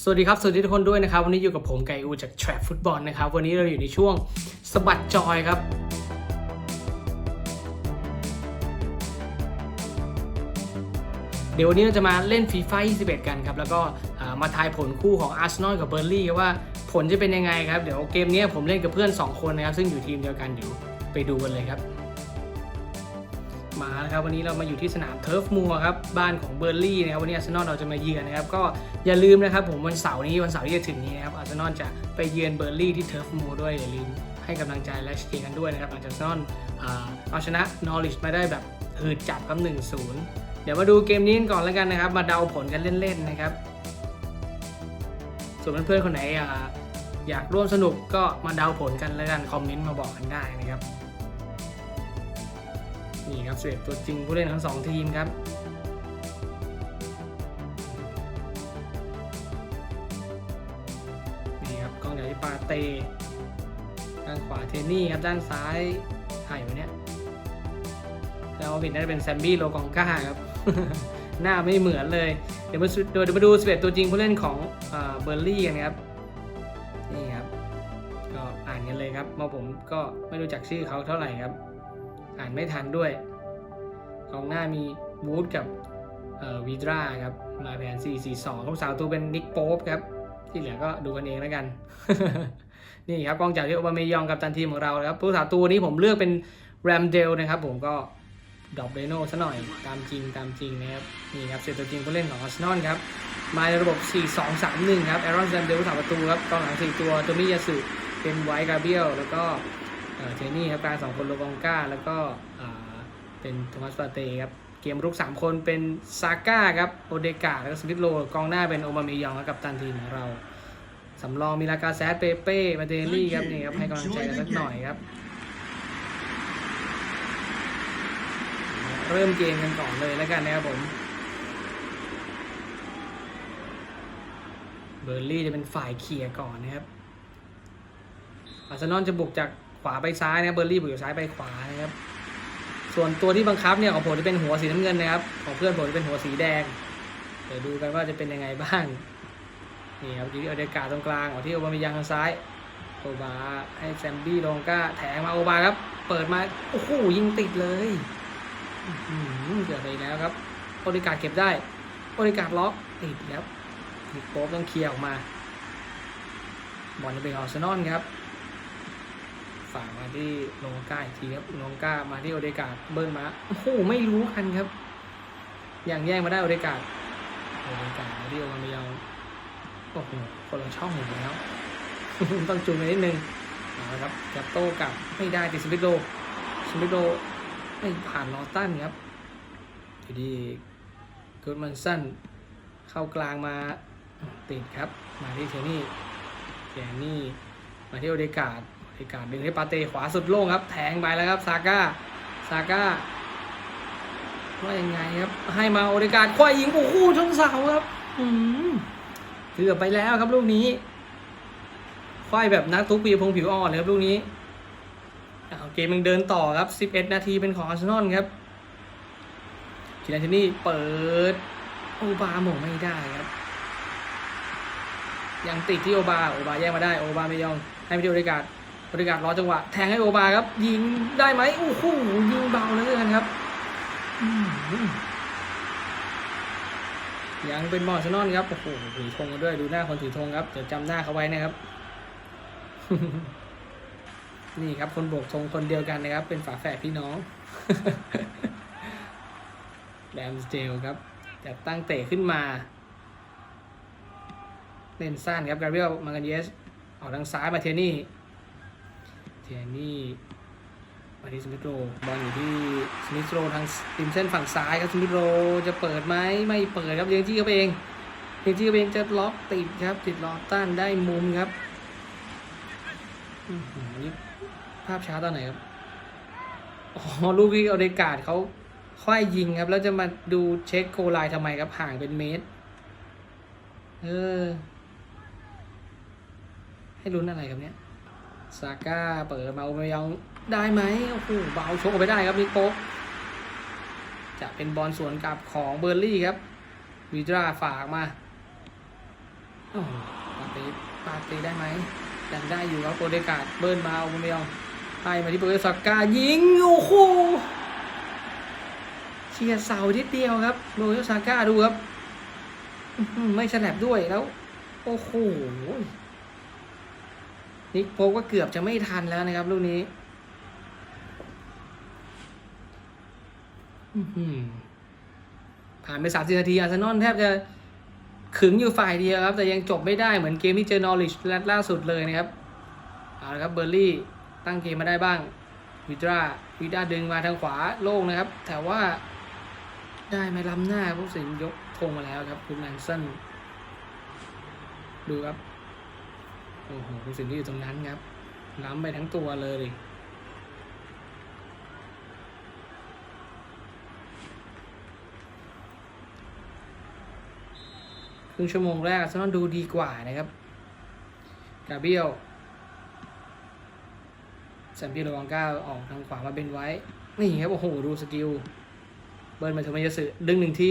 สวัสดีครับ สวัสดีทุกคนด้วยนะครับ วันนี้อยู่กับผมไก่อูจาก Trap ฟุตบอลนะครับ วันนี้เราอยู่ในช่วงสบัดจอยครับ เดี๋ยววันนี้เราจะมาเล่นฟีฟ่า21 กันครับ แล้วก็มาทายผลคู่ของอาร์เซนอลกับเบอร์ลี่ว่าผลจะเป็นยังไงครับ เดี๋ยวเกมนี้ผมเล่นกับเพื่อน 2 คนนะครับ ซึ่งอยู่ทีมเดียวกันอยู่ไปดูกันเลยครับ มาแล้วครับวันนี้เรามาอยู่ที่สนามเทิร์ฟมัวครับบ้านของเบอร์ลี่นะครับวันนี้อาร์เซนอลเราจะมาเยือนนะครับก็อย่าลืมนะครับผมวันเสาร์นี้วันเสาร์ที่จะถึงนี้นะครับอาร์เซนอลจะไปเยือนเบอร์ลี่ที่เทิร์ฟมัวด้วยอย่าลืมให้กำลังใจและเชียร์กันด้วยนะครับหลังจากอาร์เซนอลอ่าเอาชนะนอริชมาได้แบบหืดจับครับ1-0เดี๋ยวมาดูเกมนี้กันก่อนแล้วกันนะครับ มาเดาผลกันเล่นๆนะครับ ส่วนเพื่อนๆคนไหนออยากร่วมสนุกก็มาเดาผลกันแล้วกันคอมเมนต์มาบอกกันได้นะครับ นี่ครับเสร็จตัวจริงผู้เล่นทั้งสองทีมครับนี่ครับกองใหญ่ปาเตด้านขวาเทนนี่ครับด้านซ้ายใครวะเนี่ยแล้วผิดน่าจะเป็นแซมบี้โลกองก้าครับหน้าไม่เหมือนเลย เดี๋ยวมาดเดี๋ยวมาดูสเปดตัวจริงผู้เล่นของเบอร์ลี่กันครับนี่ครับก็อ่านกันเลยครับมาผมก็ไม่รู้จักชื่อเขาเท่าไหร่ครับ อ่านไม่ทันด้วยกองหน้ามีวูดกับวีดราครับ มาแผน 4-4-2ลูกสาวตัวเป็นนิกโป๊ปครับ ที่เหลือก็ดูกันเองแล้วกัน นี่ครับกองจากที่โอบามยองกับตันทีมของเราครับผู้สาวตัวนี้ผมเลือกเป็นแรมเดลนะครับ ผมก็ดรอปเรโน่ซะหน่อย ตามจริงตามจริงนะครับ นี่ครับเซตตัวจริงผู้เล่นของอาร์เซนอลครับ มาในระบบ 4-2-3-1 ครับแอรอนแซมเดลผู้สาวประตูครับกองหลัง 4 ตัวโตมิยาสึเป็นไวท์กาเบียลแล้วก็ เอ่อเทนี่ครับกลางสองคนโลกองก้า แล้วก็อ่าเป็นโทมัสปาเต้ครับ เกมรุก 3 คนเป็นซาก้าครับ โอเดกาแล้วก็สมิธโลกองหน้าเป็นโอมามิยองครับกับตันทีมของเราสำรองมีลากาแซดเปเป้มาเดลี่ครับนี่ครับให้กำลังใจกันสักหน่อยครับ เริ่มเกมกันก่อนเลยแล้วกันนะครับผมเบอร์ลี่จะเป็นฝ่ายเคลียร์ก่อนนะครับอาร์เซนอลจะบุกจาก ขวาไปซ้ายนะเบอร์ลี่บุกจากซ้ายไปขวานะครับ ส่วนตัวที่บังคับเนี่ยของผมจะเป็นหัวสีน้ำเงินนะครับ ของเพื่อนผมจะเป็นหัวสีแดง เดี๋ยวดูกันว่าจะเป็นยังไงบ้าง นี่ครับอยู่ที่อเดกาตรงกลางออกที่โอบามิยังทางซ้าย โอบาให้แซมบี้ลงก้าแถงมาโอบาครับ เปิดมา โอ้โหยิงติดเลยอื้อหือเกิดอะไรแล้วครับโอเดกาเก็บได้โอเดกาล็อกติดครับนิโป๊ต้องเคลียร์ออกมาบอลจะเป็นออร์เซนอลครับ ฝากมาที่โลงก้าอีกทีครับโลงก้ามาที่โอเดกาดเบิร์นมาโอ้โหไม่รู้กันครับ อย่างแย่งมาได้โอเดกาดโอเดกาดมาที่โอมาเมียงโอ้โหคนละช่องอยู่แล้วต้องจูนไปนิดนึงเอาละครับจะโต้กลับไม่ได้ติสมิโลสมิโลไม่ผ่านลอตันครับอยู่ดีกูดมันสั้นเข้ากลางมาติดครับ มาที่เทนี่เทนี่มาที่โอเดกาด โอเดกาดดึงให้ปาเต้ขวาสุดโล่งครับ แทงไปแล้วครับซาก้าซาก้าว่ายังไงครับ ให้มาโอเดกาดควายยิงโอ้โหชนเสาครับอืมเกือบไปแล้วครับลูกนี้ควายแบบนักทุกปีพงผิวอ่อนเลยครับลูกนี้เกมยังเดินต่อครับ 11 นาทีเป็นของอาร์เซนอลครับคินาเทนี่เปิดโอบาหมงไม่ได้ครับ ยังติดที่โอบาโอบาแย่งมาได้โอบาไม่ยอมให้ไปที่โอเดกาด โอเดกาดรอจังหวะ แทงให้โอบาครับ ยิงได้ไหมโอ้โหยิงเบาเลยกันครับยังเป็นบอลชนอนครับโอ้โหถือธงกันด้วยดูหน้าคนถือธงครับเดี๋ยวจำหน้าเขาไว้นะครับ นี่ครับคนโบกธงคนเดียวกันนะครับ เป็นฝาแฝดพี่น้องแรมสเตลครับจะตั้งเตะขึ้นมา เล่นสั้นครับกาเบรียลมากันเยสออกทางซ้ายมาเทนี่ เทนี่มาที่สมิธโรบอลอยู่ที่สมิธโรทางริมเส้นฝั่งซ้ายครับสมิธโรจะเปิดไหมไม่เปิดครับเลี้ยงจี้เข้าไปเองเลี้ยงจี้เข้าไปเองจะล็อกติดครับ ติดล็อกต้านได้มุมครับอื้อหือนี่ภาพช้าตอนไหนครับอ๋อลูกที่เอาเดกาดเขาค่อยยิงครับ แล้วจะมาดูเช็คโกไลน์ทำไมครับห่างเป็นเมตร เออ ให้ลุ้นอะไรครับเนี่ย ซาก้าเปิดมาโอมยองได้ไหมโอ้โหเบาชกออกไปได้ครับนิโป๊ปจะเป็นบอลสวนกลับของเบอร์ลี่ครับวีดราฝากมาปาตีปาตีได้ไหมยังได้อยู่ครับโอเดกาดเบิร์นมาโอเมยองให้มาที่โปรเกสักกายิงโอ้โหเชียร์เสาทิดเดียวครับโรยซาก้าดูครับไม่ฉลับด้วยแล้ว โอ้โห นิกโพก็เกือบจะไม่ทันแล้วนะครับลูกนี้อือหือผ่านไปสามสิบนาทีอาร์เซนอลแทบจะขึงอยู่ฝ่ายเดียวครับ แต่ยังจบไม่ได้เหมือนเกมที่เจอนอริชล่าสุดเลยนะครับเอาละครับเบอร์ลี่ตั้งเกมมาได้บ้างวิดราวิดราดึงมาทางขวาโล่งนะครับ แต่ว่าได้ไม่ล้ำหน้าผู้สินยกธงมาแล้วครับคุณแลนสันดูครับ โอ้โหผู้สินที่อยู่ตรงนั้นครับ ล้ำไปทั้งตัวเลยครึ่งชั่วโมงแรกอาร์เซนอลดูดีกว่านะครับ กาเบียลแซมปี้โรวังก้าออกทางขวามาเป็นไว้ นี่ครับ โอ้โห ดูสกิล เบิร์นมาโทมิยาสึดึงหนึ่งที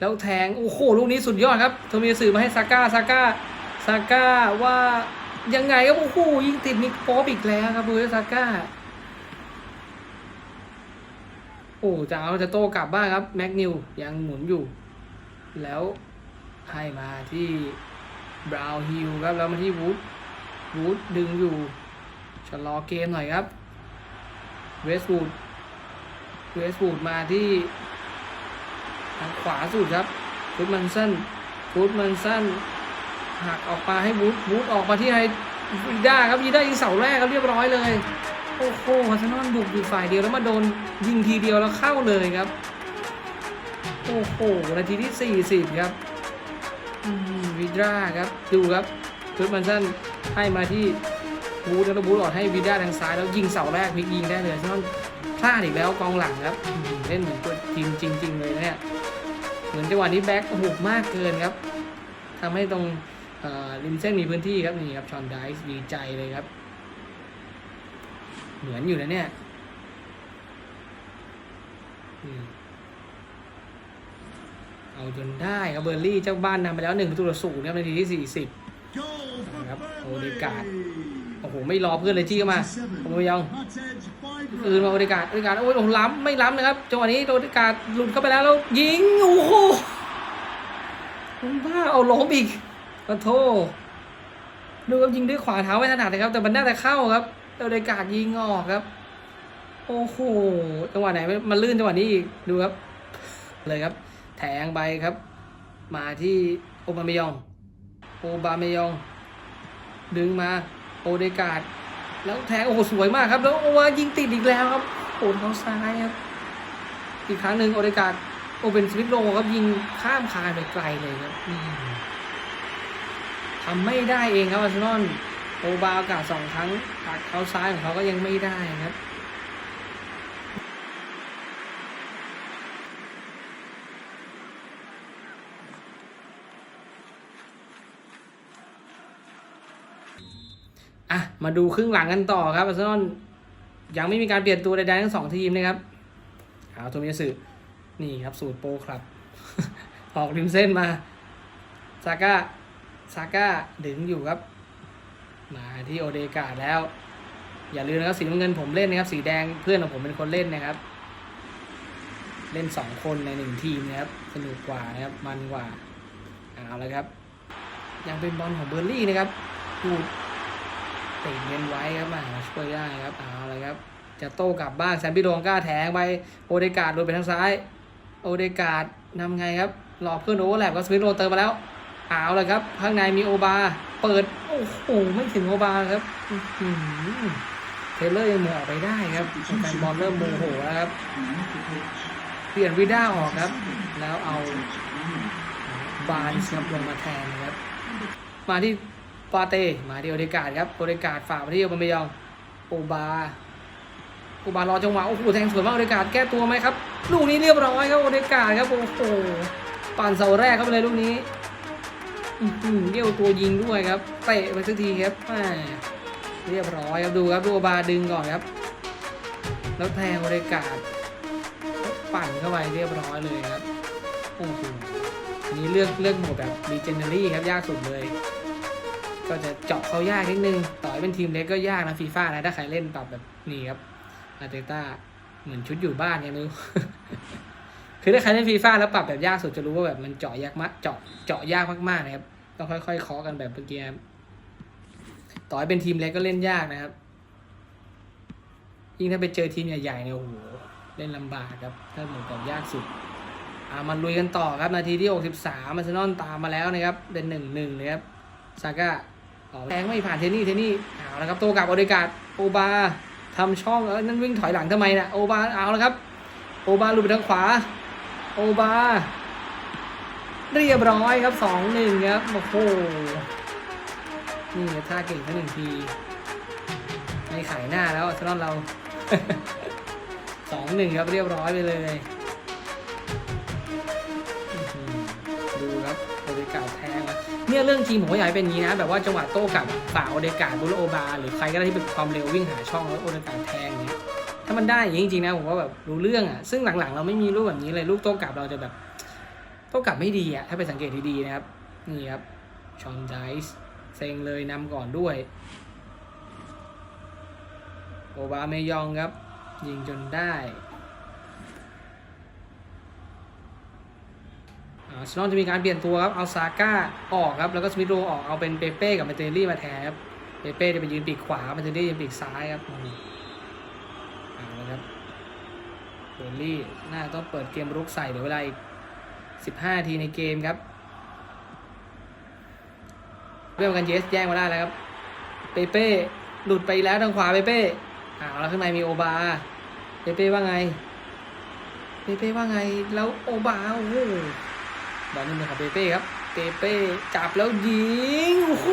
แล้วแทง โอ้โห ลูกนี้สุดยอดครับโทมิยาสึมาให้ซาก้าซาก้าซาก้าว่า ยังไงครับโอ้โหยิงติดนิกโป๊อีกแล้วครับดูซาก้าโอ้จะเอาจะโต้กลับบ้างครับ แม็กนิวยังหมุนอยู่ แล้วให้มาที่บราวน์ฮิลครับ แล้วมาที่วูดวูดดึงอยู่ชะลอเกมหน่อยครับเวสต์วูดเวสต์วูดมาที่ทางขวาสุดครับฟุตมันสันฟุตมันสัน หักออกมาให้วูดวูดออกมาที่ไฮยีด้าครับยีด้ายิงเสาแรกครับเรียบร้อยเลย โอ้โหอาร์เซนอลบุกอยู่ฝ่ายเดียวแล้วมาโดนยิงทีเดียวแล้วเข้าเลยครับ โอ้โหนาทีที่ 40 ครับวิดราครับดูครับทุตมันสั้นให้มาที่บูธแล้วบูธออกให้วิดราทางซ้ายแล้วยิงเสาแรกพลิกยิงได้เลยฉะนั้นพลาดอีกแล้วกองหลังครับเล่นเหมือนตัวทีมจริง ๆ เลยนะเนี่ยเหมือนจังหวะนี้แบ็คหุบมากเกินครับทำให้ตรงเอ่อ ริมเส้นมีพื้นที่ครับนี่ครับชอนไดส์ดีใจเลยครับ เหมือนอยู่นะเนี่ยอเอาจนได้ครับเบอร์ลี่เจ้าบ้านนำไปแล้วหนึ่งประตูต่อศูนย์ครับนาทีที่40ครับโอเดเดกากาดโอ้โหไม่รอเพื่อนเลยจี้เข้ามาโอมยองคืนมาโอเดกาดโอเดกาดโอ้ยโอ้ล้ำไม่ล้ำนะครับจังหวะนี้โอเดกาดหลุดเข้าไปแล้วแล้วยิงโอ้โหผมบ้าเอาล้มอีก ขอโทดูครับยิงด้วยขวาเท้าไม่ถนัดนะครับ แต่มันน่าจะเข้าครับโอเดกาดยิงออกครับ โอ้โหจังหวะไหนมันลื่นจังหวะนี้อีกดูครับ เลยครับ แทงไปครับ มาที่โอบามยอง โอบามยอง ดึงมาโอเดกาดแล้วแทงโอ้โหสวยมากครับ แล้วโอวายิงติดอีกแล้วครับโอนเขาซ้ายครับอีกครั้งหนึ่งโอเดกาดโอเป็นสวิตโลครับยิงข้ามคานไปไกลเลยครับ ทำไม่ได้เองครับอาร์เซนอลโอบาโอกาสสองครั้งตัดเขาซ้ายของเขาก็ยังไม่ได้ครับอะมาดูครึ่งหลังกันต่อครับอาร์เซนอลยังไม่มีการเปลี่ยนตัวใดๆทั้งสองทีมนะครับเอาโทมิยาสึนี่ครับสูตรโปรครับ ออกริมเส้นมาซาก้า ซาก้าดึงอยู่ครับ มาที่โอเดกาดแล้ว อย่าลืมนะครับสีน้ำเงินผมเล่นนะครับ สีแดงเพื่อนของผมเป็นคนเล่นนะครับ เล่นสองคนในหนึ่งทีมนะครับ สนุกกว่านะครับ มันกว่าเอาละครับ ยังเป็นบอลของเบอร์ลี่นะครับดูติดเงินไว้ครับมาช่วยได้ครับเอาลยครับ จะโต้กลับบ้านแซมปี้โดงก้าแทงไปโอเดกาดโดนไปทางซ้าย โอเดกาดนำไงครับรอกเพื่อนโอเวอร์แลปก็สวิตโรเติมมาแล้ว เอาลยครับ ข้างในมีโอบา เปิด โอ้โห ไม่ถึงโอบาครับเทเลอร์ยังโมงออกไปได้ครับแฟนบอลเริ่มโมโหแล้วครับ เปลี่ยนวิด้าออกครับ แล้วเอาบานครับลงมาแทนนะครับ มาที่ปาเต้ มาที่โอเดกาดครับโอเดกาดฝามาที่โอบามายองโอบาโอบารอจังหวะโอ้โหแทงสวยมากโอเดกาดแก้ตัวไหมครับ ลูกนี้เรียบร้อยครับโอเดกาดครับโอ้โหปั่นเสาแรกเข้าไปเลยลูกนี้ อื้อหือเดี่ยวตัวยิงด้วยครับ เตะไปสักทีครับเรียบร้อยครับดูครับดูบาดึงก่อนครับ แล้วแทงโอเดกาดปั่นเข้าไปเรียบร้อยเลยครับโอ้โหนี้เลือกเลือกโหมดแบบ Legendary ครับยากสุดเลย ก็จะเจาะเขายากนิดนึง ต่อให้เป็นทีมเล็กก็ยากนะฟีฟ่านะถ้าใครเล่นปรับแบบนี้ครับอาร์เตต้าเหมือนชุดอยู่บ้านไงไม่รู้ คือถ้าใครเล่นฟีฟ่าแล้วปรับแบบยากสุดจะรู้ว่าแบบมันเจาะยากมากเจาะเจาะยากมากๆนะครับต้องค่อยๆเคาะกันแบบเมื่อกี้ต่อให้เป็นทีมเล็กก็เล่นยากนะครับ ยิ่งถ้าไปเจอทีมใหญ่ๆเนี่ยโอ้โหเล่นลำบากครับ ถ้าเหมือนกับยากสุดอ่ามันลุยกันต่อครับ นาทีที่ 63มาร์เซนอลตามมาแล้วนะครับ เป็นหนึ่งหนึ่งเลยครับซาก้าต่อแรงไม่ผ่านเทนี่เทนี่เอาแล้วครับโตกลับโอเดกาดโอบาทำช่องเออนั่นวิ่งถอยหลังทำไมนะโอบาเอาแล้วครับ โอบาลุดไปทางขวา โอบา เรียบร้อยครับสองหนึ่งครับ โอ้โห นี่ท่าเก่งแค่หนึ่งที ไม่ขายหน้าแล้วอาร์เซนอลเราสองหนึ่งครับเรียบร้อยไปเลยดูครับโอเดกาดแทงมาเนี่ยเรื่องทีมผมก็อยากให้เป็นอย่างนี้นะ แบบว่าจังหวะโต้กลับฝ่าโอเดกาบุโรโอบา หรือใครก็ได้ที่เป็นความเร็ววิ่งหาช่องแล้วโอเดกาแทง ถ้ามันได้อย่างนี้จริงๆนะผมว่าแบบรู้เรื่องอะซึ่งหลังๆ เราไม่มีลูกแบบนี้เลยลูกโต้กลับเราจะแบบโต้กลับไม่ดีอะถ้าไปสังเกตดีๆนะครับนี่ครับชอนไดส์เซ็งเลยนำก่อนด้วยโอบาเมยองครับ ยิงจนได้อาร์เซนอลจะมีการเปลี่ยนตัวครับ เอาซาก้าออกครับ แล้วก็สมิธโรออก เอาเป็นเปเป้กับมาเตอรี่มาแทนครับ เปเป้จะไปยืนปีกขวามาเตอรี่ยืนปีกซ้ายครับอืมเอาละครับ เบอร์ลี่น่าต้องเปิดเกมรุกใส่เดี๋ยวเวลาอีก 15 ทีในเกมครับเรื่องกันเยสแย่งมาได้แล้วครับ เปเป้หลุดไปแล้วทางขวาเปเป้อ้าวแล้วข้างในมีโอบาเปเป้ว่าไง เปเป้ว่าไงแล้วโอบาโอ้โหบอลนี่เป็นของเปเป้ครับ เปเป้จับแล้วยิงโอ้โห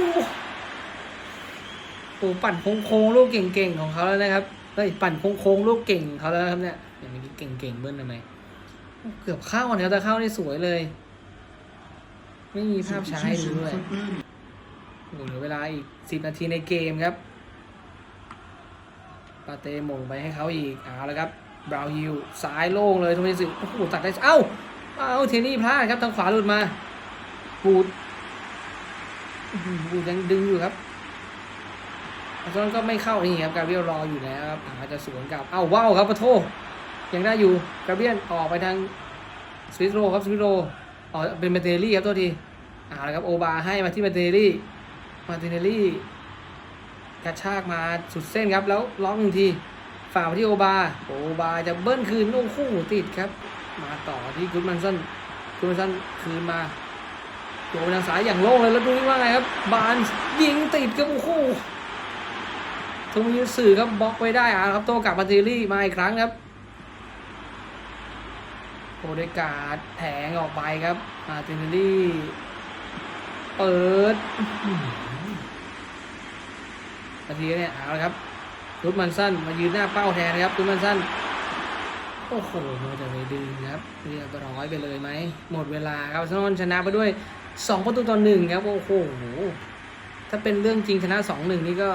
โอ้ปั่นโค้งๆลูกเก่งๆของเขาแล้วนะครับเฮ้ยปั่นโค้งๆลูกเก่งเขาแล้วครับเนี่ยอย่างนี้เก่งๆเบิ้ลทำไมเกือบเข้าเนี่ยแต่เข้าได้สวยเลย ไม่มีภาพช้าให้ดูด้วยโอ้โหเหลือเวลาอีกสิบนาทีในเกมครับปาเต้หมงไปให้เขาอีกเอาแล้วครับบราวฮิลซ้ายโล่งเลยโทมัสสึโอ้โหตัดได้เอ้าเอ้าเทนี่พลาดครับทางขวาหลุดมาบูดบูดยังดึงอยู่ครับ อาร์เซนอลก็ไม่เข้านี่ครับกาเบียลรออยู่แล้วครับอาจจะสวนกลับเอ้าว้าวครับปะโทยังได้อยู่กาเบียลออกไปทางสวิตโรครับสวิตโรออกเป็นเมเตอรี่ครับตัวทีเอาละครับโอบาให้มาที่เมเตอรี่มาร์ติเนลลี่กระชากมาสุดเส้นครับแล้วล็อกหนึ่งทีฝ่ากมาที่โอบาโอบาจะเบิ้ลคืนโอ้โหติดครับ มาต่อที่กุดมันสันกุดมันสันคืนมาโยนทางซ้ายอย่างโล่งเลยแล้วดูนี่ว่าไงครับ บานยิงติดครับโอ้โห ทงยืนสื่อครับบล็อกไว้ได้อะครับโตกลับมาร์ติเนลลี่มาอีกครั้งครับโอเดกาดแถงออกไปครับมาร์ติเนลลี่เปิดนาทีเนี่ยเอาละครับรุดมันสั้นมายืนหน้าเป้าแทนนะครับรุดมันสั้นโอ้โหมันจะไปดึงครับเรียบร้อยไปเลยไหมหมดเวลาครับอาร์เซนอลชนะไปด้วย 2 ประตูต่อหนึ่งครับ โอ้โหถ้าเป็นเรื่องจริงชนะ 2-1 นี่ก็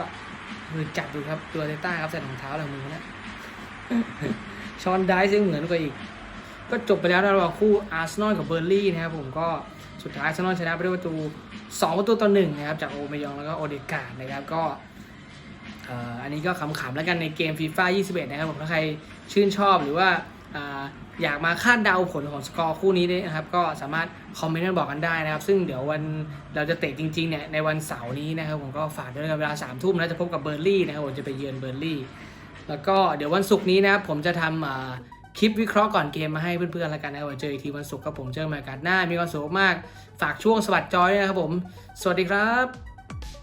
มือจับดูครับตัวเตต้าครับใส่รองเท้าอะไรมือนะชอนไดซ์ยังเหมือนกว่าอีก ก็จบไปแล้วนะระหว่างคู่อาร์เซนอลกับเบอร์ลี่นะครับผมก็สุดท้ายอาร์เซนอลชนะไปด้วยประตู 2 ประตูต่อหนึ่งนะครับจากโอเมยองแล้วก็โอเดกาดนะครับก็เอ่ออันนี้ก็ขำๆแล้วกันในเกมฟีฟ่า21 นะครับผมถ้าใครชื่นชอบหรือว่า อยากมาคาดเดาผลของสกอร์คู่นี้เนี่ยนะครับ ก็สามารถคอมเมนต์มาบอกกันได้นะครับ ซึ่งเดี๋ยววันเราจะเตะจริงๆเนี่ยในวันเสาร์นี้นะครับผมก็ฝากด้วยกันเวลา3ามทุ่มนะจะพบกับเบอร์ลี่นะครับผมจะไปเยือนเบอร์ลี่ แล้วก็เดี๋ยววันศุกร์นี้นะครับผมจะทำคลิปวิเคราะห์ก่อนเกมมาให้เพื่อนๆแล้วกันนะครับเจออีกทีวันศุกร์ครับผมเจอกันใหม่กาสหน้า มีความสุขมากฝากช่วงสวัสดจอยนะครับผม สวัสดีครับ